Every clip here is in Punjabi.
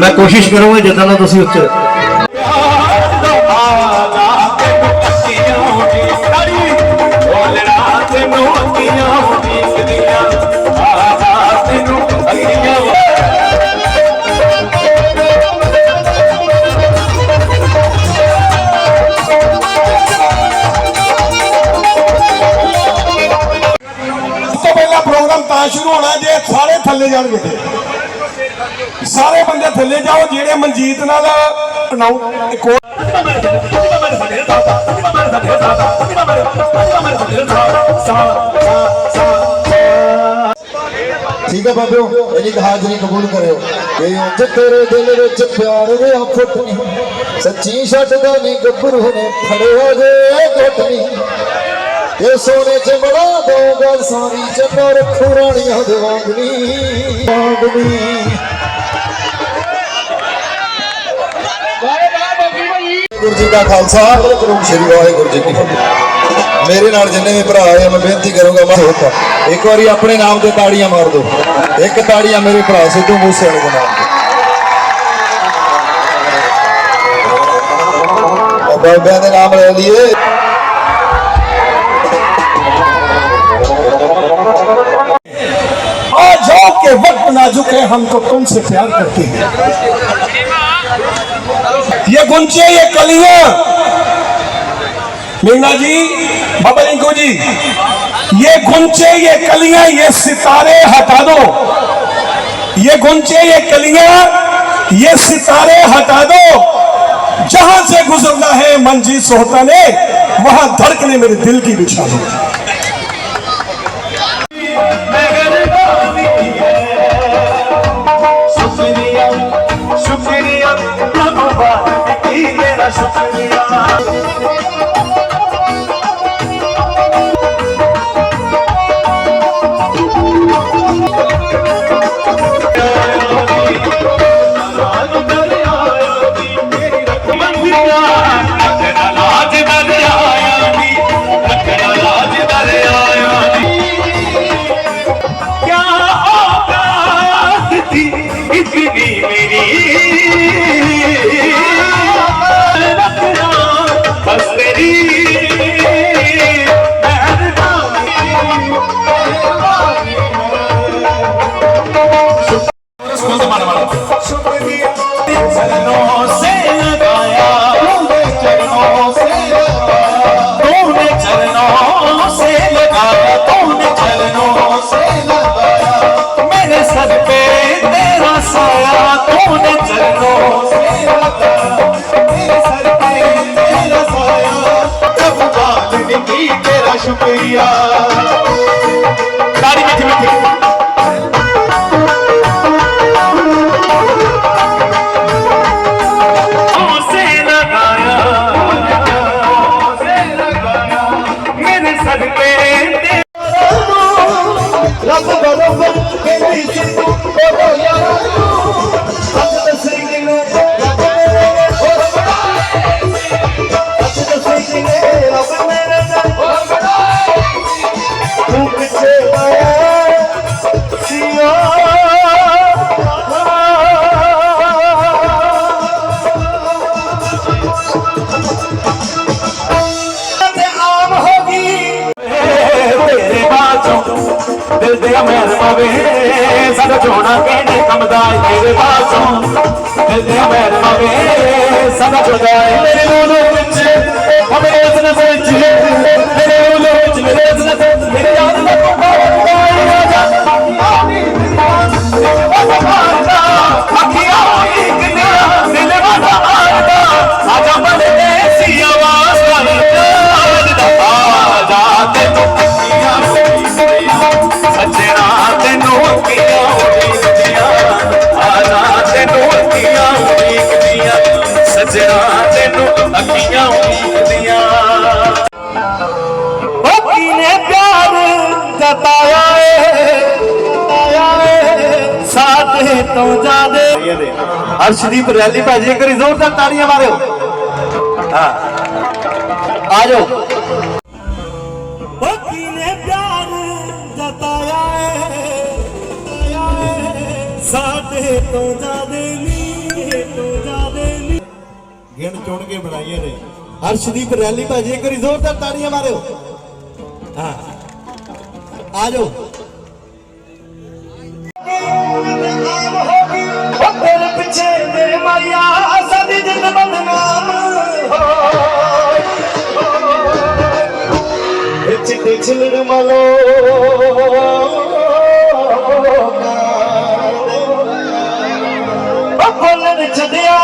ਮੈਂ ਕੋਸ਼ਿਸ਼ ਕਰੂੰਗਾ ਜਿੱਦਾਂ ਦਾ ਤੁਸੀਂ ਉੱਚ ਸਾਰੇ ਥੱਲੇ ਸਾਰੇ ਬੰਦੇ ਥੱਲੇ ਜਾਓ, ਜਿਹੜੇ ਮਨਜੀਤ ਨਾਲ ਬਣਾਓ। ਇੱਕ ਠੀਕ ਹੈ ਬਾਬਿਓ ਇਹਦੀ ਹਾਜ਼ਰੀ ਕਬੂਲ ਕਰਿਓ। ਕਿ ਉਂਝ ਤੇਰੇ ਦਿਲ ਵਿੱਚ ਪਿਆਰ ਦੇ ਆਫਤ ਨਹੀਂ ਸੱਚੀ ਛੱਡਦਾ ਨਹੀਂ ਗੱਭਰੂ ਨੇ ਫੜਿਆ ਜੇ ਗੁੱਟ ਨਹੀਂ ਇਹ ਸੋਨੇ ਚ ਬੜਾ ਦੋਗਾ ਸਾਰੀ ਚੰਨਾ ਰੱਖੂ ਰਾਣੀਆਂ ਦੇ ਵਾਂਗਣੀ। ਵਾਂਗਣੀ ਗੁਰੂ ਜੀ ਦਾ ਖਾਲਸਾ ਗੁਰੂ ਸ਼੍ਰੀ ਵਾਹਿਗੁਰੂ ਜੀ ਕੀ ਫਤਿਹ ਮੇਰੇ ਨਾਲ ਜਿੰਨੇ ਵੀ ਭਰਾ ਆਏ ਮੈਂ ਬੇਨਤੀ ਕਰੂੰਗਾ, ਮੈਂ ਹੋਤਾ ਇੱਕ ਵਾਰੀ ਆਪਣੇ ਨਾਮ ਤੇ ਤਾੜੀਆਂ ਮਾਰ ਦਿਓ। ਇੱਕ ਤਾੜੀਆਂ ਮੇਰੇ ਭਰਾ ਸਿੱਧੂ ਮੂਸੇਵਾਲੇ ਦੇ ਨਾਮ ਤੇ। ਬਾਬਿਆਂ ਦੇ ਨਾਮ ਲੈ ਲਈਏ। के वक्त नाजुक है हम तो तुमसे प्यार करते हैं। ये गुंचे ये कलियाँ। मीना जी, बाबा रिंकू जी, ये गुंचे ये कलियाँ, ये सितारे हटा दो। ये गुंचे ये कलियाँ, ये सितारे हटा दो। जहाँ से गुजरना है, मंजी सोहता ने, वहाँ धड़कने मेरे दिल की बिछा दो। तेरा शुक्रिया बताया साथ है तो हर्षदीप रैली भाजी एक जोरदार तालियाँ तारिया हाँ। मारे आ जाओ। चुन के बनाइए हर्षदीप रैली भाजी एक जोरदार तालियाँ मारो हाँ। ਜ਼ੋਰਦਾਰ ਤਾੜੀਆਂ ਮਾਰਿਓ ਹਾਂ ਆ ਉਹ ਤੇਰੇ ਪਿੱਛੇ ਮੇਰੇ ਮਾਇਆ ਸਾਡੀ ਜਿੰਦ ਬਦਨਾਮ ਹੋਏ ਚਿੱਟੇ ਛਿਲੜ ਮਲੋ ਉਹ ਬੋਲਣ ਛੱਡਿਆ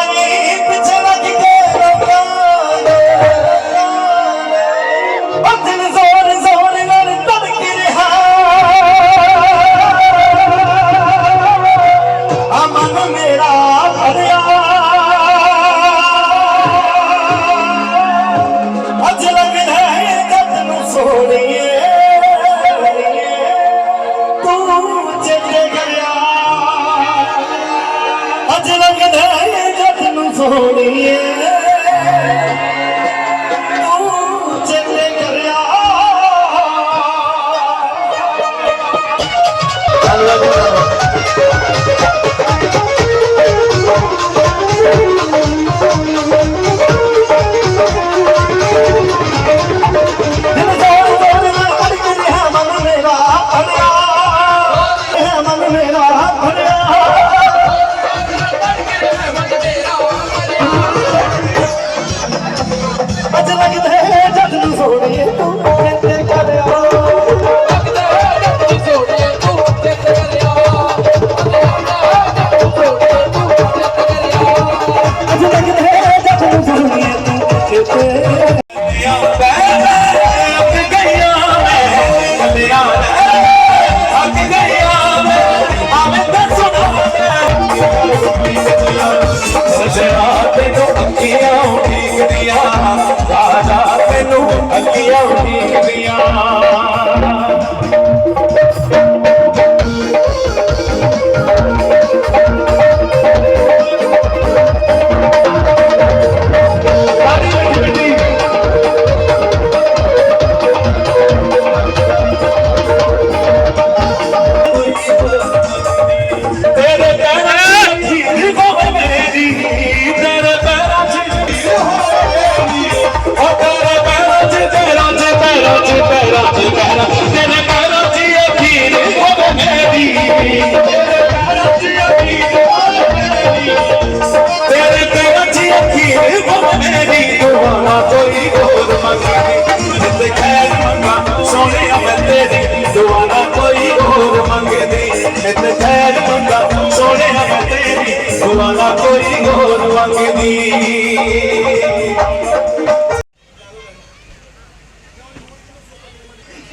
ਜਿੱਤੇ ਖੈਰ ਮੰਗਾ ਸੋਹਣਿਆ ਮੈਂ ਤੇਰੀ ਦੁਆਨਾ ਕੋਈ ਹੋਰ ਮੰਗਦੀ ਜਿੱਤੇ ਖੈਰ ਮੰਗਾ ਸੋਹਣਿਆ ਮੈਂ ਤੇਰੀ ਦੁਆਨਾ ਕੋਈ ਹੋਰ ਮੰਗਦੀ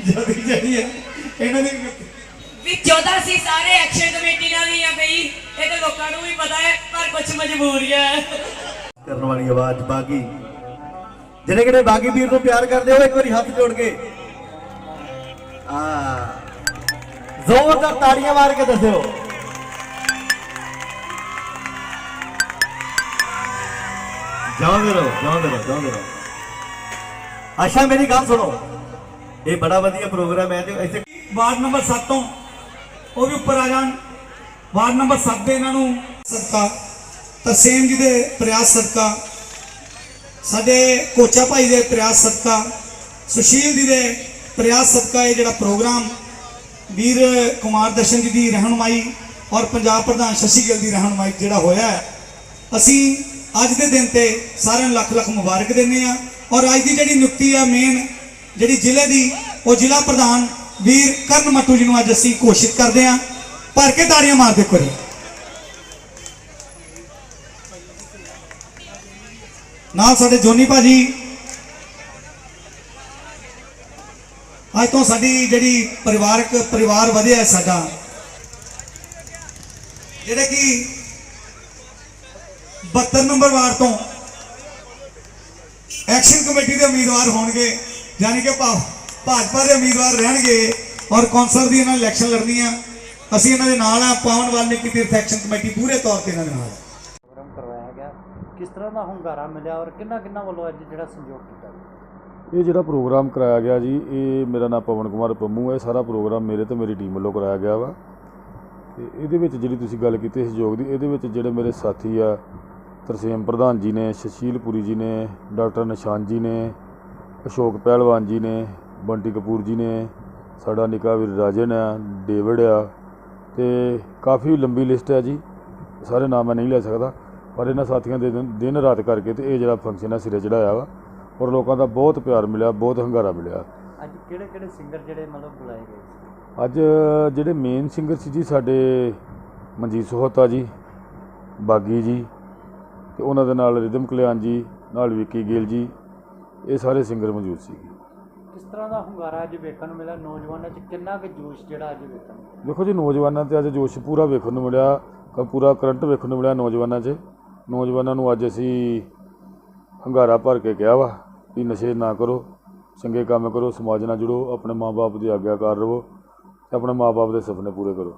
ਜਲਦੀ ਹੈ ਇਹਨਾਂ ਦੀ ਵੀ 14 ਸੀ ਸਾਰੇ ਐਕਸ਼ਨ ਕਮੇਟੀ ਨਾਲ ਹੀ ਆ ਬਈ। ਇਹ ਤਾਂ ਲੋਕਾਂ ਨੂੰ ਵੀ ਪਤਾ ਹੈ ਪਰ ਕੁਝ ਮਜਬੂਰੀਆਂ ਹੈ। ਕਰਨ ਵਾਲੀ ਆਵਾਜ਼ ਬਾਗੀ ਜਿਹੜੇ ਕਿਹੜੇ ਬਾਗੀ ਵੀਰ ਨੂੰ ਪਿਆਰ ਕਰਦੇ ਹੋ ਇੱਕ ਵਾਰੀ ਹੱਥ ਜੋੜ ਕੇ। ਆ ਜ਼ੋਰਦਾਰ ਤਾੜੀਆਂ ਮਾਰ ਕੇ ਦੱਸਿਓ। ਜਾਉਂਦੇ ਰਹੋ ਜਾਉਂਦੇ ਰਹੋ ਜਾਉਂਦੇ ਰਹੋ ਅੱਛਾ, ਮੇਰੀ ਗੱਲ ਸੁਣੋ। ਇਹ ਬੜਾ ਵਧੀਆ ਪ੍ਰੋਗਰਾਮ ਹੈ ਤੇ ਇੱਥੇ ਵਾਰਡ ਨੰਬਰ 7 ਤੋਂ ਉਹ ਵੀ ਉੱਪਰ ਆ ਜਾਣ। ਵਾਰਡ ਨੰਬਰ 7 ਦੇ ਇਹਨਾਂ ਨੂੰ ਸਦਕਾ। ਤਰਸੇਮ ਜੀ ਦੇ ਪ੍ਰਯਾਸ ਸਰਕਾ ਸਾਡੇ ਕੋਚਾ ਭਾਈ ਦੇ ਪ੍ਰਯਾਸ ਸਦਕਾ, ਸੁਸ਼ੀਲ ਜੀ ਦੇ ਪ੍ਰਯਾਸ ਸਦਕਾ ਇਹ ਜਿਹੜਾ ਪ੍ਰੋਗਰਾਮ ਵੀਰ ਕੁਮਾਰ ਦਰਸ਼ਨ ਜੀ ਦੀ ਰਹਿਨੁਮਾਈ ਔਰ ਪੰਜਾਬ ਪ੍ਰਧਾਨ ਸ਼ਸ਼ੀ ਗਿੱਲ ਦੀ ਰਹਿਨੁਮਾਈ ਜਿਹੜਾ ਹੋਇਆ ਹੈ, ਅਸੀਂ ਅੱਜ ਦੇ ਦਿਨ ਤੇ ਸਾਰਿਆਂ ਨੂੰ ਲੱਖ ਲੱਖ ਮੁਬਾਰਕ ਦਿੰਦੇ ਆ ਔਰ ਅੱਜ ਦੀ ਜਿਹੜੀ ਨਿਯੁਕਤੀ ਆ ਮੇਨ ਜਿਹੜੀ ਜ਼ਿਲ੍ਹੇ ਦੀ, ਉਹ ਜ਼ਿਲ੍ਹਾ ਪ੍ਰਧਾਨ ਵੀਰ ਕਰਨ ਮੱਟੂ ਜੀ ਨੂੰ ਅੱਜ ਅਸੀਂ ਘੋਸ਼ਿਤ ਕਰਦੇ ਆ ਭਰ ਕੇ ਤਾੜੀਆਂ ਮਾਰ ਦੇ ਕੋਰੀ। ਨਾਲ ਸਾਡੇ ਜੋਨੀ ਭਾਜੀ। ਅੱਜ ਤੋਂ ਸਾਡੀ ਜਿਹੜੀ ਪਰਿਵਾਰਕ ਪਰਿਵਾਰ ਵਧਿਆ ਹੈ ਸਾਡਾ। ਜਿਹੜੇ ਕਿ 72 ਨੰਬਰ ਵਾਰਡ ਤੋਂ ਐਕਸ਼ਨ ਕਮੇਟੀ ਦੇ ਉਮੀਦਵਾਰ ਹੋਣਗੇ, ਯਾਨੀ ਕਿ ਭਾ- ਭਾਜਪਾ ਦੇ ਉਮੀਦਵਾਰ ਰਹਿਣਗੇ ਔਰ ਕੌਂਸਲ ਦੀ ਇਹਨਾਂ ਇਲੈਕਸ਼ਨ ਲੜਨੀ ਆ। ਅਸੀਂ ਇਹਨਾਂ ਦੇ ਨਾਲ ਆ, ਪਾਵਨ ਵਾਲਮੀਕੀ ਤੀਰਥ ਐਕਸ਼ਨ ਕਮੇਟੀ ਪੂਰੇ ਤੌਰ ਤੇ ਇਹਨਾਂ ਦੇ ਨਾਲ ਹੈ ਕਿਸ ਤਰ੍ਹਾਂ ਦਾ ਹੁੰਗਾਰਾ ਮਿਲਿਆ ਔਰ ਕਿੰਨਾ ਕਿੰਨਾ ਵੱਲੋਂ ਅੱਜ ਜਿਹੜਾ ਸੰਯੋਗ ਕੀਤਾ ਗਿਆ? ਇਹ ਜਿਹੜਾ ਪ੍ਰੋਗਰਾਮ ਕਰਾਇਆ ਗਿਆ ਜੀ, ਇਹ ਮੇਰਾ ਨਾਮ ਪਵਨ ਕੁਮਾਰ ਪੰਮੂ ਹੈ। ਸਾਰਾ ਪ੍ਰੋਗਰਾਮ ਮੇਰੇ ਤੇ ਮੇਰੀ ਟੀਮ ਵੱਲੋਂ ਕਰਾਇਆ ਗਿਆ ਵਾ। ਤੇ ਇਹਦੇ ਵਿੱਚ ਜਿਹੜੀ ਤੁਸੀਂ ਗੱਲ ਕੀਤੀ ਸਹਿਯੋਗ ਦੀ, ਇਹਦੇ ਵਿੱਚ ਜਿਹੜੇ ਮੇਰੇ ਸਾਥੀ ਆ, ਤਰਸੇਮ ਪ੍ਰਧਾਨ ਜੀ ਨੇ, ਸ਼ਸ਼ੀਲ ਪੁਰੀ ਜੀ ਨੇ, ਡਾਕਟਰ ਨਿਸ਼ਾਨ ਜੀ ਨੇ, ਅਸ਼ੋਕ ਪਹਿਲਵਾਨ ਜੀ ਨੇ, ਬੰਟੀ ਕਪੂਰ ਜੀ ਨੇ, ਸਾਡਾ ਨਿੱਕਾ ਵੀਰ ਰਾਜਨ ਆ, ਡੇਵਿਡ ਆ, ਤੇ ਕਾਫੀ ਲੰਬੀ ਲਿਸਟ ਹੈ ਜੀ। ਸਾਰੇ ਨਾਮ ਮੈਂ ਨਹੀਂ ਲੈ ਸਕਦਾ। ਪਰ ਇਹਨਾਂ ਸਾਥੀਆਂ ਦੇ ਦਿਨ- ਦਿਨ ਰਾਤ ਕਰਕੇ ਤੇ ਇਹ ਜਿਹੜਾ ਫੰਕਸ਼ਨ ਹੈ ਸਿਰੇ ਚੜਾਇਆ ਵਾ ਔਰ ਲੋਕਾਂ ਦਾ ਬਹੁਤ ਪਿਆਰ ਮਿਲਿਆ ਬਹੁਤ ਹੰਗਾਰਾ ਮਿਲਿਆ। ਅੱਜ ਕਿਹੜੇ ਕਿਹੜੇ ਸਿੰਗਰ ਜਿਹੜੇ ਮਤਲਬ ਬੁਲਾਏ ਗਏ? ਸੀ ਅੱਜ ਜਿਹੜੇ ਮੇਨ ਸਿੰਗਰ ਸੀ ਜੀ ਸਾਡੇ ਮਨਜੀਤ ਸੋਹਤਾ ਜੀ ਬਾਗੀ ਜੀ ਤੇ ਉਹਨਾਂ ਦੇ ਨਾਲ ਰਿਦਮ ਕਲਿਆਣ ਜੀ ਨਾਲ ਵਿੱਕੀ ਗਿੱਲ ਜੀ ਇਹ ਸਾਰੇ ਸਿੰਗਰ ਮੌਜੂਦ ਸੀ। ਕਿਸ ਤਰ੍ਹਾਂ ਦਾ ਹੁੰਗਾਰਾ ਅੱਜ ਵੇਖਣ ਨੂੰ ਮਿਲਿਆ? ਨੌਜਵਾਨਾਂ 'ਚ ਕਿੰਨਾ ਕੁ ਜੋਸ਼ ਜਿਹੜਾ ਅੱਜ ਵੇਖਣ ਨੂੰ? ਦੇਖੋ ਜੀ ਨੌਜਵਾਨਾਂ ਤੇ ਅੱਜ ਜੋਸ਼ ਪੂਰਾ ਵੇਖਣ ਨੂੰ ਮਿਲਿਆ ਕ- ਪੂਰਾ ਕਰੰਟ ਵੇਖਣ ਨੂੰ ਮਿਲਿਆ ਨੌਜਵਾਨਾਂ 'ਚ। ਨੌਜਵਾਨਾਂ ਨੂੰ ਅੱਜ ਅਸੀਂ ਹੰਗਾਰਾ ਭਰ ਕੇ ਕਿਹਾ ਵਾ ਵੀ ਨਸ਼ੇ ਨਾ ਕਰੋ ਚੰਗੇ ਕੰਮ ਕਰੋ ਸਮਾਜ ਨਾਲ ਜੁੜੋ ਆਪਣੇ ਮਾਪੇ ਦੀ ਆਗਿਆਕਾਰ ਰਹੋ ਤੇ ਆਪਣੇ ਮਾਪੇ ਦੇ ਸੁਪਨੇ ਪੂਰੇ ਕਰੋ।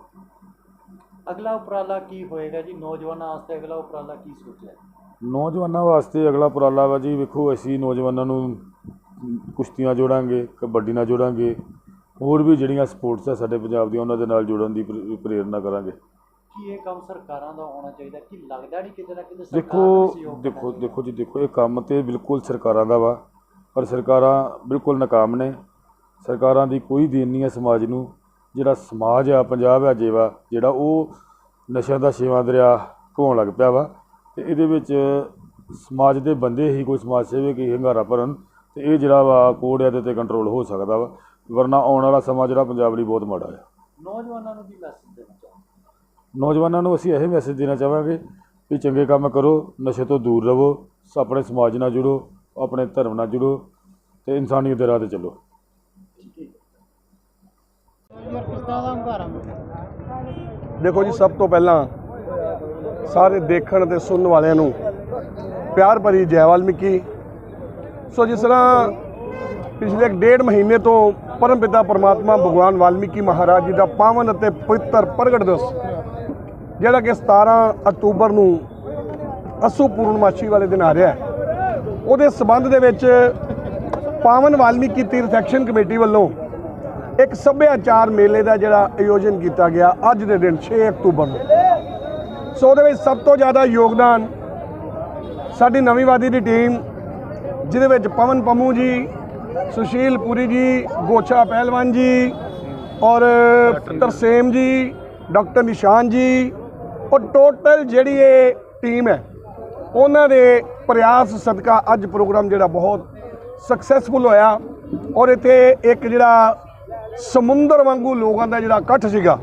ਅਗਲਾ ਉਪਰਾਲਾ ਕੀ ਹੋਏਗਾ ਜੀ? ਨੌਜਵਾਨਾਂ ਵਾਸਤੇ ਅਗਲਾ ਉਪਰਾਲਾ ਕੀ ਸੋਚਿਆ? ਨੌਜਵਾਨਾਂ ਵਾਸਤੇ ਅਗਲਾ ਉਪਰਾਲਾ ਵਾ ਜੀ ਵੇਖੋ ਅਸੀਂ ਨੌਜਵਾਨਾਂ ਨੂੰ ਕੁਸ਼ਤੀਆਂ ਜੋੜਾਂਗੇ ਕਬੱਡੀ ਨਾਲ ਜੋੜਾਂਗੇ ਹੋਰ ਵੀ ਜਿਹੜੀਆਂ ਸਪੋਰਟਸ ਆ ਸਾਡੇ ਪੰਜਾਬ ਦੀਆਂ ਉਹਨਾਂ ਦੇ ਨਾਲ ਜੋੜਨ ਦੀ ਪ੍ਰੇ- ਪ੍ਰੇਰਨਾ ਕਰਾਂਗੇ। ਕੀ ਇਹ ਕੰਮ ਸਰਕਾਰਾਂ ਦਾ ਹੋਣਾ ਚਾਹੀਦਾ? ਕਿ ਲੱਗਦਾ ਨਹੀਂ ਕਿਤੇ ਨਾ ਕਿਤੇ ਸਰਕਾਰ ਦੇਖੋ ਦੇਖੋ ਦੇਖੋ ਜੀ ਦੇਖੋ ਇਹ ਕੰਮ ਤੇ ਬਿਲਕੁਲ ਸਰਕਾਰਾਂ ਦਾ ਵਾ ਪਰ ਸਰਕਾਰਾਂ ਬਿਲਕੁਲ ਨਾਕਾਮ ਨੇ। ਸਰਕਾਰਾਂ ਦੀ ਕੋਈ ਦੇਣ ਨਹੀਂ ਹੈ ਸਮਾਜ ਨੂੰ। ਜਿਹੜਾ ਸਮਾਜ ਆ ਪੰਜਾਬ ਹੈ ਜੇਵਾ ਜਿਹੜਾ ਉਹ ਨਸ਼ਿਆਂ ਦਾ ਛੇਵਾਂ ਦਰਿਆ ਘੋਣ ਲੱਗ ਪਿਆ ਵਾ ਤੇ ਇਹਦੇ ਵਿੱਚ ਸਮਾਜ ਦੇ ਬੰਦੇ ਹੀ ਕੋਈ ਸਮਾਜ ਸੇਵਕ ਹੀ ਹੰਗਾਰਾ ਭਰਨ ਤੇ ਇਹ ਜਿਹੜਾ ਵਾ ਕੋਡ ਇਹਦੇ ਤੇ ਕੰਟਰੋਲ ਹੋ ਸਕਦਾ ਵਾ। ਵਰਨਾ ਆਉਣ ਵਾਲਾ ਸਮਾਂ ਜਿਹੜਾ ਪੰਜਾਬ ਲਈ ਬਹੁਤ ਮਾੜਾ ਹੈ ਨੌਜਵਾਨਾਂ ਨੂੰ ਕੀ ਮੈਸੇਜ ਦੇਣਾ ਨੌਜਵਾਨਾਂ ਨੂੰ ਅਸੀਂ ਇਹ ਮੈਸੇਜ ਦੇਣਾ ਚਾਹਾਂਗੇ ਵੀ ਚੰਗੇ ਕੰਮ ਕਰੋ, ਨਸ਼ੇ ਤੋਂ ਦੂਰ ਰਹੋ, ਆਪਣੇ ਸਮਾਜ ਨਾਲ ਜੁੜੋ, ਆਪਣੇ ਧਰਮ ਨਾਲ ਜੁੜੋ ਤੇ ਇਨਸਾਨੀਅਤ ਦੇ ਰਾਹ ਤੇ ਚੱਲੋ। ਦੇਖੋ ਜੀ, ਸਭ ਤੋਂ ਪਹਿਲਾਂ ਸਾਰੇ ਦੇਖਣ ਤੇ ਸੁਣਨ ਵਾਲਿਆਂ ਨੂੰ ਪਿਆਰ ਭਰੀ ਜੈ ਵਾਲਮੀਕੀ। ਸੋ ਜਿਸ ਤਰ੍ਹਾਂ ਪਿਛਲੇ ਇੱਕ ਡੇਢ ਮਹੀਨੇ ਤੋਂ ਪਰਮ ਪਿਤਾ ਪਰਮਾਤਮਾ ਭਗਵਾਨ ਵਾਲਮੀਕੀ ਮਹਾਰਾਜ ਜੀ ਦਾ ਪਾਵਨ ਅਤੇ ਪਵਿੱਤਰ ਪ੍ਰਗਟ ਦਿਵਸ ਜਿਹੜਾ ਕਿ 17 ਅਕਤੂਬਰ ਨੂੰ ਅਸੂ ਪੂਰਨਮਾਸ਼ੀ ਵਾਲੇ ਦਿਨ ਆ ਰਿਹਾ ਹੈ। ਉਹਦੇ ਸਬੰਧ ਦੇ ਵਿੱਚ ਪਾਵਨ ਵਾਲਮੀਕੀ ਤੀਰਥ ਐਕਸ਼ਨ ਕਮੇਟੀ ਵੱਲੋਂ ਇੱਕ ਸੱਭਿਆਚਾਰ ਮੇਲੇ ਦਾ ਜਿਹੜਾ ਆਯੋਜਨ ਕੀਤਾ ਗਿਆ ਅੱਜ ਦੇ ਦਿਨ 6 ਅਕਤੂਬਰ ਨੂੰ। ਸੋ ਉਹਦੇ ਵਿੱਚ ਸਭ ਤੋਂ ਜ਼ਿਆਦਾ ਯੋਗਦਾਨ ਸਾਡੀ ਨਵੀਂ ਵਾਦੀ ਦੀ ਟੀਮ, ਜਿਹਦੇ ਵਿੱਚ ਪਵਨ ਪੰਮੂ ਜੀ, ਸੁਸ਼ੀਲ ਪੁਰੀ ਜੀ, ਗੋਛਾ ਪਹਿਲਵਾਨ ਜੀ ਔਰ ਤਰਸੇਮ ਜੀ, ਡਾਕਟਰ ਨਿਸ਼ਾਨ ਜੀ ਔਰ ਟੋਟਲ ਜਿਹੜੀ ਇਹ ਟੀਮ ਹੈ, ਉਹਨਾਂ ਦੇ ਪ੍ਰਯਾਸ ਸਦਕਾ ਅੱਜ ਪ੍ਰੋਗਰਾਮ ਜਿਹੜਾ ਬਹੁਤ ਸਕਸੈਸਫੁਲ ਹੋਇਆ ਔਰ ਇੱਥੇ ਇੱਕ ਜਿਹੜਾ ਸਮੁੰਦਰ ਵਾਂਗੂ ਲੋਕਾਂ ਦਾ ਜਿਹੜਾ ਇਕੱਠ ਸੀਗਾ,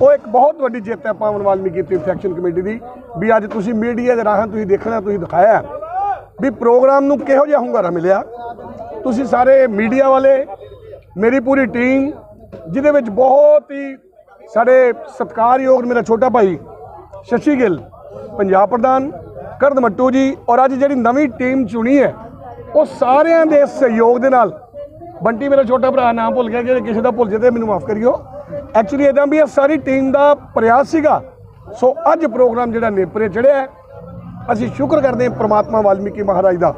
ਉਹ ਇੱਕ ਬਹੁਤ ਵੱਡੀ ਜਿੱਤ ਹੈ ਪਾਵਨ ਵਾਲਮੀਕੀ ਤੀਰਥ ਐਕਸ਼ਨ ਕਮੇਟੀ ਦੀ, ਵੀ ਅੱਜ ਤੁਸੀਂ ਮੀਡੀਆ ਦੇ ਰਾਹਾਂ ਤੁਸੀਂ ਦੇਖਣਾ, ਤੁਸੀਂ ਦਿਖਾਇਆ ਵੀ ਪ੍ਰੋਗਰਾਮ ਨੂੰ ਕਿਹੋ ਜਿਹਾ ਹੁੰਗਾਰਾ ਮਿਲਿਆ। ਤੁਸੀਂ ਸਾਰੇ ਮੀਡੀਆ ਵਾਲੇ, ਮੇਰੀ ਪੂਰੀ ਟੀਮ ਜਿਹਦੇ ਵਿੱਚ ਬਹੁਤ ਹੀ ਸਾਡੇ ਸਤਿਕਾਰਯੋਗ ਮੇਰਾ ਛੋਟਾ ਭਾਈ ਸ਼ਸ਼ੀ ਗਿੱਲ, ਪੰਜਾਬ ਪ੍ਰਧਾਨ ਕਰਦ ਮੱਟੂ ਜੀ, ਔਰ ਅੱਜ ਜਿਹੜੀ ਨਵੀਂ ਟੀਮ ਚੁਣੀ ਹੈ, ਉਹ ਸਾਰਿਆਂ ਦੇ ਸਹਿਯੋਗ ਦੇ ਨਾਲ, ਬੰਟੀ ਮੇਰਾ ਛੋਟਾ ਭਰਾ, ਨਾਮ ਭੁੱਲ ਗਿਆ ਜੇ ਕਿਸੇ ਦਾ ਭੁੱਲ ਜੇ ਤੇ ਮੈਨੂੰ ਮਾਫ ਕਰਿਓ। ਐਕਚੁਅਲੀ ਇਦਾਂ ਵੀ ਇਹ ਸਾਰੀ ਟੀਮ ਦਾ ਪ੍ਰਯਾਸ ਸੀਗਾ। ਸੋ ਅੱਜ ਪ੍ਰੋਗਰਾਮ ਜਿਹੜਾ ਨੇਪਰੇ ਚੜਿਆ ਅਸੀਂ ਸ਼ੁਕਰ ਕਰਦੇ ਹਾਂ ਪ੍ਰਮਾਤਮਾ ਵਾਲਮੀਕੀ ਮਹਾਰਾਜ ਦਾ,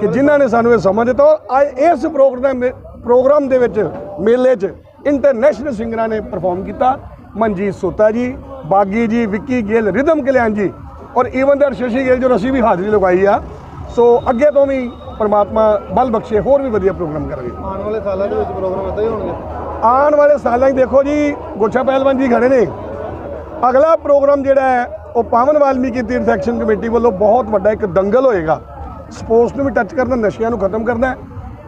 ਕਿ ਜਿਨ੍ਹਾਂ ਨੇ ਸਾਨੂੰ ਇਹ ਸਮਝ ਦਿੱਤਾ, ਔਰ ਅੱਜ ਇਸ ਪ੍ਰੋਗਰਾਮ ਦੇ ਪ੍ਰੋਗਰਾਮ ਦੇ ਵਿੱਚ ਮੇਲੇ 'ਚ ਇੰਟਰਨੈਸ਼ਨਲ ਸਿੰਗਰਾਂ ਨੇ ਪਰਫਾਰਮ ਕੀਤਾ। ਮਨਜੀਤ ਸੋਤਾ ਜੀ ਬਾਗੀ ਜੀ ਵਿੱਕੀ ਗਿੱਲ ਰਿਦਮ ਕਲਿਆਣ ਜੀ ਔਰ ਈਵਨ ਦਰ ਸ਼ਸ਼ੀ ਗਿੱਲ ਜੋ ਅਸੀਂ ਵੀ ਹਾਜ਼ਰੀ ਲਗਾਈ ਆ। ਸੋ ਅੱਗੇ ਤੋਂ ਵੀ ਪ੍ਰਮਾਤਮਾ ਬਲ ਬਖਸ਼ੇ ਹੋਰ ਵੀ ਵਧੀਆ ਪ੍ਰੋਗਰਾਮ ਕਰਾਂਗੇ। ਆਉਣ ਵਾਲੇ ਸਾਲਾਂ ਦੇ ਵਿੱਚ ਪ੍ਰੋਗਰਾਮ ਇਦਾਂ ਹੀ ਹੋਣਗੇ। ਆਉਣ ਵਾਲੇ ਸਾਲਾਂ 'ਚ ਦੇਖੋ ਜੀ ਗੁੱਛਾ ਪਹਿਲਵਾਨ ਜੀ ਖੜੇ ਨੇ। ਅਗਲਾ ਪ੍ਰੋਗਰਾਮ ਜਿਹੜਾ ਹੈ ਉਹ ਪਾਵਨ ਵਾਲਮੀਕੀ ਤੀਰਥ ਐਕਸ਼ਨ ਕਮੇਟੀ ਵੱਲੋਂ ਬਹੁਤ ਵੱਡਾ ਇੱਕ ਦੰਗਲ ਹੋਏਗਾ। ਸਪੋਰਟਸ ਨੂੰ ਵੀ ਟੱਚ ਕਰਨਾ ਨਸ਼ਿਆਂ ਨੂੰ ਖਤਮ ਕਰਨਾ।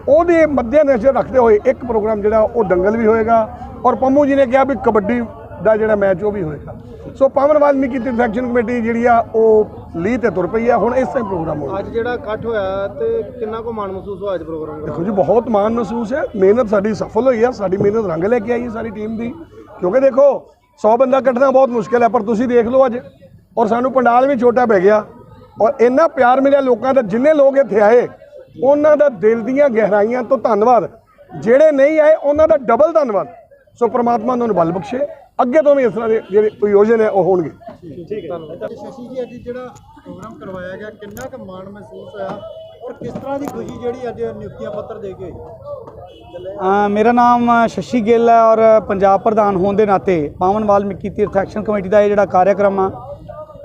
ਉਹਦੇ ਮੱਦੇ ਨਜ਼ਰ ਰੱਖਦੇ ਹੋਏ ਇੱਕ ਪ੍ਰੋਗਰਾਮ ਜਿਹੜਾ ਉਹ ਦੰਗਲ ਵੀ ਹੋਏਗਾ। ਔਰ ਪੰਮੂ ਜੀ ਨੇ ਕਿਹਾ ਵੀ ਕਬੱਡੀ ਦਾ ਜਿਹੜਾ ਮੈਚ ਉਹ ਵੀ ਹੋਏਗਾ। ਸੋ ਪਾਵਨ ਵਾਲਮੀਕੀ ਤੀਰਥ ਐਕਸ਼ਨ ਕਮੇਟੀ ਜਿਹੜੀ ਆ ਉਹ ਲੀਹ ਤੇ ਤੁਰ ਪਈ ਆ। ਹੁਣ ਇਸ ਟਾਈਮ ਪ੍ਰੋਗਰਾਮ ਹੋਣਾ ਅੱਜ ਜਿਹੜਾ ਇਕੱਠ ਹੋਇਆ ਤੇ ਕਿੰਨਾ ਕੋ ਮਾਣ ਮਹਿਸੂਸ ਹੋਇਆ ਅੱਜ ਪ੍ਰੋਗਰਾਮ ਦੇਖੋ ਜੀ ਬਹੁਤ ਮਾਣ ਮਹਿਸੂਸ ਹੈ। ਮਿਹਨਤ ਸਾਡੀ ਸਫਲ ਹੋਈ ਹੈ ਸਾਡੀ ਮਿਹਨਤ ਰੰਗ ਲੈ ਕੇ ਆਈ ਹੈ ਸਾਰੀ ਟੀਮ ਦੀ। ਕਿਉਂਕਿ ਦੇਖੋ 100 ਬੰਦਾ ਕੱਢਣਾ ਬਹੁਤ ਮੁਸ਼ਕਿਲ ਹੈ ਪਰ ਤੁਸੀਂ ਦੇਖ ਲਓ ਅੱਜ। ਔਰ ਸਾਨੂੰ ਪੰਡਾਲ ਵੀ ਛੋਟਾ ਪੈ ਗਿਆ। ਔਰ ਇੰਨਾ ਪਿਆਰ ਮਿਲਿਆ ਲੋਕਾਂ ਦਾ ਜਿੰਨੇ ਲੋਕ ਇੱਥੇ ਆਏ ਉਹਨਾਂ ਦਾ ਦਿਲ ਦੀਆਂ ਗਹਿਰਾਈਆਂ ਤੋਂ ਧੰਨਵਾਦ। ਜਿਹੜੇ ਨਹੀਂ ਆਏ ਉਹਨਾਂ ਦਾ ਡਬਲ ਧੰਨਵਾਦ। ਸੋ ਪ੍ਰਮਾਤਮਾ ਉਹਨਾਂ ਨੂੰ ਬਲ ਬਖਸ਼ੇ। ਅੱਗੇ ਤੋਂ ਵੀ ਇਸ ਤਰ੍ਹਾਂ ਦੇ ਜਿਹੜੇ ਆਯੋਜਨ ਹੈ ਉਹ ਹੋਣਗੇ। ਸ਼ਸ਼ੀ ਜੀ ਅੱਜ ਜਿਹੜਾ ਪ੍ਰੋਗਰਾਮ ਕਰਵਾਇਆ ਗਿਆ ਕਿੰਨਾ ਕੁ ਮਾਣ ਮਹਿਸੂਸ ਹੋਇਆ ਔਰ ਕਿਸ ਤਰ੍ਹਾਂ ਦੀ ਖੁਸ਼ੀ ਜਿਹੜੀ ਅੱਜ ਨਿਯੁਕਤੀਆਂ ਪੱਤਰ ਦੇ ਕੇ ਮੇਰਾ ਨਾਮ ਸ਼ਸ਼ੀ ਗਿੱਲ ਹੈ ਔਰ ਪੰਜਾਬ ਪ੍ਰਧਾਨ ਹੋਣ ਦੇ ਨਾਤੇ ਪਾਵਨ ਵਾਲਮੀਕੀ ਤੀਰਥ ਐਕਸ਼ਨ ਕਮੇਟੀ ਦਾ ਇਹ ਜਿਹੜਾ ਕਾਰਜਕ੍ਰਮ ਆ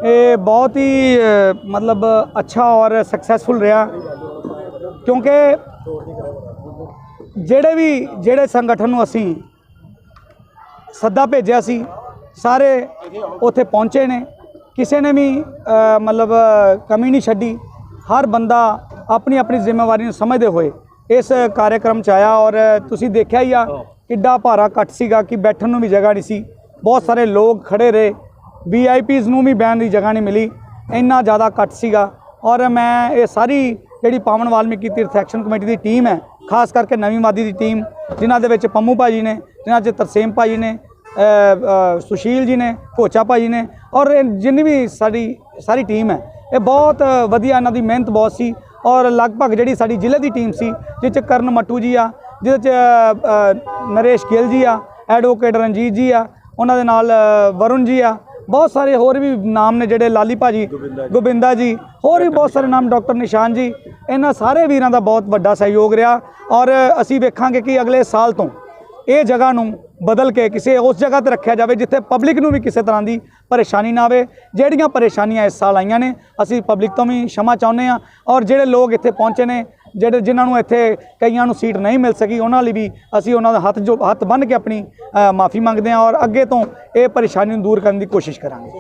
ਇਹ ਬਹੁਤ ਹੀ ਮਤਲਬ ਅੱਛਾ ਔਰ ਸਕਸੈਸਫੁਲ ਰਿਹਾ। ਕਿਉਂਕਿ ਜਿਹੜੇ ਵੀ ਜਿਹੜੇ ਸੰਗਠਨ ਨੂੰ ਅਸੀਂ ਸੱਦਾ ਭੇਜਿਆ ਸੀ। ਸਾਰੇ ਉੱਥੇ ਪਹੁੰਚੇ ਨੇ। ਕਿਸੇ ਨੇ ਵੀ ਮਤਲਬ ਕਮੀ ਨਹੀਂ ਛੱਡੀ। ਹਰ ਬੰਦਾ ਆਪਣੀ ਆਪਣੀ ਜ਼ਿੰਮੇਵਾਰੀ ਨੂੰ ਸਮਝਦੇ ਹੋਏ ਇਸ ਕਾਰਜਕ੍ਰਮ ਚ ਆਇਆ ਔਰ ਤੁਸੀਂ ਦੇਖਿਆ ਹੀ ਆ ਕਿੱਡਾ ਭਾਰਾ ਇਕੱਠ ਸੀਗਾ ਕਿ ਬੈਠਣ ਨੂੰ ਵੀ ਜਗ੍ਹਾ ਨਹੀਂ ਸੀ। ਬਹੁਤ ਸਾਰੇ ਲੋਕ ਖੜੇ ਰਹੇ। ਵੀਆਈਪੀਜ਼ ਨੂੰ ਵੀ ਬਹਿਣ ਦੀ ਜਗ੍ਹਾ ਨਹੀਂ ਮਿਲੀ। ਇੰਨਾ ਜ਼ਿਆਦਾ ਇਕੱਠ ਸੀਗਾ। ਔਰ ਮੈਂ ਇਹ ਸਾਰੀ ਜਿਹੜੀ ਪਾਵਨ ਵਾਲਮੀਕੀ ਤੀਰਥ ਐਕਸ਼ਨ ਕਮੇਟੀ ਦੀ ਟੀਮ ਹੈ ਖਾਸ ਕਰਕੇ ਨਵੀਂ ਮਾਦੀ ਦੀ ਟੀਮ ਜਿਨ੍ਹਾਂ ਦੇ ਵਿੱਚ ਪੰਮੂ ਭਾਜੀ ਨੇ ਜਿਨ੍ਹਾਂ 'ਚ ਤਰਸੇਮ ਭਾਜੀ ਨੇ ਸੁਸ਼ੀਲ ਜੀ ਨੇ ਕੋਚਾ ਭਾਜੀ ਨੇ ਔਰ ਜਿੰਨੀ ਵੀ ਸਾਡੀ ਸਾਰੀ ਟੀਮ ਹੈ ਇਹ ਬਹੁਤ ਵਧੀਆ ਇਹਨਾਂ ਦੀ ਮਿਹਨਤ ਬਹੁਤ ਸੀ ਔਰ ਲਗਭਗ ਜਿਹੜੀ ਸਾਡੀ ਜ਼ਿਲ੍ਹੇ ਦੀ ਟੀਮ ਸੀ ਜਿਸ 'ਚ ਕਰਨ ਮੱਟੂ ਜੀ ਆ ਜਿਹਦੇ 'ਚ ਨਰੇਸ਼ ਗਿੱਲ ਜੀ ਆ ਐਡਵੋਕੇਟ ਰਣਜੀਤ ਜੀ ਆ ਉਹਨਾਂ ਦੇ ਨਾਲ ਵਰੁਣ ਜੀ ਆ ਬਹੁਤ ਸਾਰੇ ਹੋਰ ਵੀ ਨਾਮ ਨੇ ਜਿਹੜੇ ਲਾਲੀ ਭਾਜੀ ਗੋਬਿੰਦਾ ਜੀ ਹੋਰ ਵੀ ਬਹੁਤ ਸਾਰੇ ਨਾਮ ਡਾਕਟਰ ਨਿਸ਼ਾਨ ਜੀ ਇਹਨਾਂ ਸਾਰੇ ਵੀਰਾਂ ਦਾ ਬਹੁਤ ਵੱਡਾ ਸਹਿਯੋਗ ਰਿਹਾ ਔਰ ਅਸੀਂ ਵੇਖਾਂਗੇ ਕਿ ਅਗਲੇ ਸਾਲ ਤੋਂ ਇਹ ਜਗ੍ਹਾ ਨੂੰ ਬਦਲ ਕੇ ਕਿਸੇ ਉਸ ਜਗ੍ਹਾ ਤੇ ਰੱਖਿਆ ਜਾਵੇ ਜਿੱਥੇ ਪਬਲਿਕ ਨੂੰ ਵੀ ਕਿਸੇ ਤਰ੍ਹਾਂ ਦੀ ਪਰੇਸ਼ਾਨੀ ਨਾ ਆਵੇ। ਜਿਹੜੀਆਂ ਪਰੇਸ਼ਾਨੀਆਂ ਇਸ ਸਾਲ ਆਈਆਂ ਨੇ, ਅਸੀਂ ਪਬਲਿਕ ਤੋਂ ਵੀ ਸ਼ਮਾ ਚਾਹੁੰਦੇ ਆ ਔਰ ਜਿਹੜੇ ਲੋਕ ਇੱਥੇ ਪਹੁੰਚੇ ਨੇ, ਜਿਹੜੇ ਜਿਨ੍ਹਾਂ ਨੂੰ ਇੱਥੇ ਕਈਆਂ ਨੂੰ ਸੀਟ ਨਹੀਂ ਮਿਲ ਸਕੀ, ਉਹਨਾਂ ਲਈ ਵੀ ਅਸੀਂ ਉਹਨਾਂ ਦਾ ਹੱਥ ਜੋ ਹੱਥ ਬੰਨ ਕੇ ਆਪਣੀ ਮਾਫੀ ਮੰਗਦੇ ਹਾਂ ਔਰ ਅੱਗੇ ਤੋਂ ਇਹ ਪਰੇਸ਼ਾਨੀ ਨੂੰ ਦੂਰ ਕਰਨ ਦੀ ਕੋਸ਼ਿਸ਼ ਕਰਾਂਗੇ।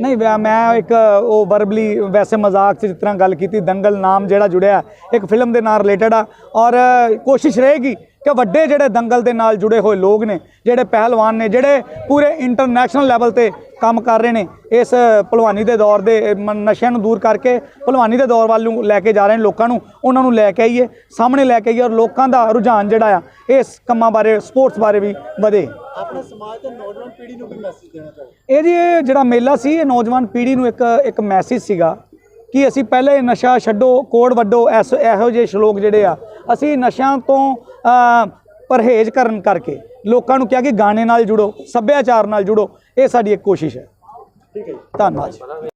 ਨਹੀਂ ਵੈ- ਮੈਂ ਇੱਕ, ਉਹ ਵਰਬਲੀ ਵੈਸੇ ਮਜ਼ਾਕ 'ਚ ਜਿਸ ਤਰ੍ਹਾਂ ਗੱਲ ਕੀਤੀ, ਦੰਗਲ ਨਾਮ ਜਿਹੜਾ ਜੁੜਿਆ, ਇੱਕ ਫਿਲਮ ਦੇ ਨਾਲ ਰਿਲੇਟਡ ਆ, ਔਰ ਕੋਸ਼ਿਸ਼ ਰਹੇਗੀ ਕਿ ਵੱਡੇ ਜਿਹੜੇ ਦੰਗਲ ਦੇ ਨਾਲ ਜੁੜੇ ਹੋਏ ਲੋਕ ਨੇ ਜਿਹੜੇ ਪਹਿਲਵਾਨ ਨੇ ਜਿਹੜੇ ਪੂਰੇ ਇੰਟਰਨੈਸ਼ਨਲ ਲੈਵਲ ਤੇ ਕੰਮ ਕਰ ਰਹੇ ਨੇ ਇਸ ਭਲਵਾਨੀ ਦੇ ਦੌਰ ਦੇ ਨਸ਼ਿਆਂ ਨੂੰ ਦੂਰ ਕਰਕੇ ਭਲਵਾਨੀ ਦੇ ਦੌਰ ਵੱਲ ਨੂੰ ਲੈ ਕੇ ਜਾ ਰਹੇ ਨੇ ਲੋਕਾਂ ਨੂੰ ਉਹਨਾਂ ਨੂੰ ਲੈ ਕੇ ਆਈਏ ਸਾਹਮਣੇ ਲੈ ਕੇ ਆਈਏ ਔਰ ਲੋਕਾਂ ਦਾ ਰੁਝਾਨ ਜਿਹੜਾ ਆ ਇਸ ਕੰਮਾਂ ਬਾਰੇ ਸਪੋਰਟਸ ਬਾਰੇ ਵੀ ਵਧੇ। ਆਪਣੇ ਸਮਾਜ ਤੇ ਨੌਜਵਾਨ ਪੀੜ੍ਹੀ ਨੂੰ ਵੀ ਮੈਸੇਜ ਦੇਣਾ ਚਾਹੁੰਦੇ ਇਹ ਜੀ ਇਹ ਜਿਹੜਾ ਮੇਲਾ ਸੀ ਇਹ ਨੌਜਵਾਨ ਪੀੜ੍ਹੀ ਨੂੰ ਇੱਕ ਇੱਕ ਮੈਸੇਜ ਸੀਗਾ ਕਿ ਅਸੀਂ ਪਹਿਲੇ ਨਸ਼ਾ ਛੱਡੋ ਕੋੜ ਵੱਡੋ ਐਸ ਇਹੋ ਜਿਹੇ ਸ਼ਲੋਕ ਜਿਹੜੇ ਆ ਅਸੀਂ ਨਸ਼ਿਆਂ ਤੋਂ ਪਰਹੇਜ਼ ਕਰਨ ਕਰਕੇ ਲੋਕਾਂ ਨੂੰ ਕਿਹਾ ਕਿ ਗਾਣੇ ਨਾਲ ਜੁੜੋ ਸੱਭਿਆਚਾਰ ਨਾਲ ਜੁੜੋ ਇਹ ਸਾਡੀ ਇੱਕ ਕੋਸ਼ਿਸ਼ ਹੈ। ਠੀਕ ਹੈ ਧੰਨਵਾਦ